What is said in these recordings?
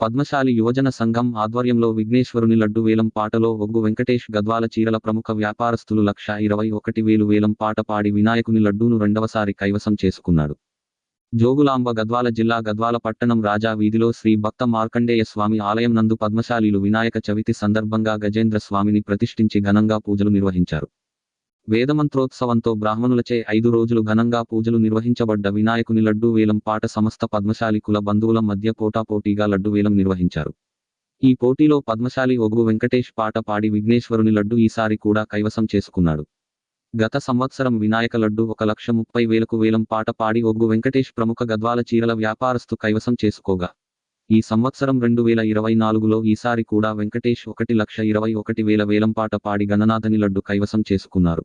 పద్మశాలి యువజన సంఘం ఆధ్వర్యంలో విఘ్నేశ్వరుని లడ్డు వేలం పాటలో ఒగ్గు వెంకటేష్ గద్వాల చీరల ప్రముఖ వ్యాపారస్తులు లక్ష ఇరవై ఒకటి వేలు వేలం పాట పాడి వినాయకుని లడ్డూను రెండవసారి కైవసం చేసుకున్నాడు. జోగులాంబ గద్వాల జిల్లా గద్వాల పట్టణం రాజా వీధిలో శ్రీ భక్త మార్కండేయ స్వామి ఆలయం నందు పద్మశాలీలు వినాయక చవితి సందర్భంగా గజేంద్ర స్వామిని ప్రతిష్ఠించి ఘనంగా పూజలు నిర్వహించారు. వేదమంత్రోత్సవంతో బ్రాహ్మణులచే ఐదు రోజులు ఘనంగా పూజలు నిర్వహించబడ్డ వినాయకుని లడ్డూ వేలం పాట సమస్త పద్మశాలి కుల బంధువుల మధ్య పోటాపోటీగా లడ్డు వేలం నిర్వహించారు. ఈ పోటీలో పద్మశాలి ఒగు వెంకటేష్ పాట పాడి విఘ్నేశ్వరుని లడ్డు ఈసారి కూడా కైవసం చేసుకున్నాడు. గత సంవత్సరం వినాయక లడ్డు ఒక లక్ష ముప్పై వేలకు వేలం పాట పాడి ఒగ్గు వెంకటేష్ ప్రముఖ గద్వాల చీరల వ్యాపారస్తు కైవసం చేసుకోగా. ఈ సంవత్సరం రెండు వేల ఇరవై నాలుగులో ఈసారి కూడా వెంకటేష్ ఒకటి లక్ష ఇరవై ఒకటి వేల వేలంపాట పాడి గణనాథని లడ్డు కైవసం చేసుకున్నారు.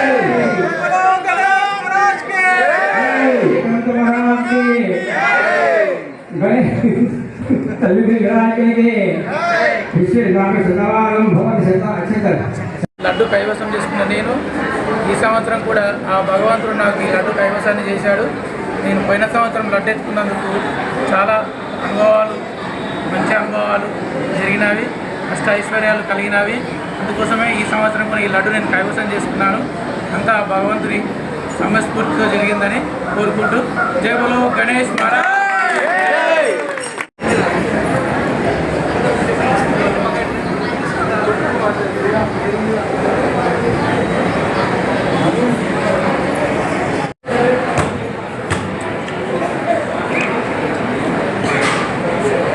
లడ్డు కైవసం చేసుకున్న నేను ఈ సంవత్సరం కూడా ఆ భగవంతుడు నాకు ఈ లడ్డు కైవసాన్ని చేశాడు. నేను పోయిన సంవత్సరం లడ్డు ఎత్తుకున్నందుకు చాలా అనుభవాలు మంచి అనుభవాలు జరిగినవి కష్ట ఐశ్వర్యాలు కలిగినవి. అందుకోసమే ఈ సంవత్సరం కూడా ఈ లడ్డు నేను కైవసం చేసుకున్నాను. అంతా భగవంతుని సమస్ఫూర్తితో జరిగిందని కోరుకుంటూ జయబులు గణేష్ మహారాజ్!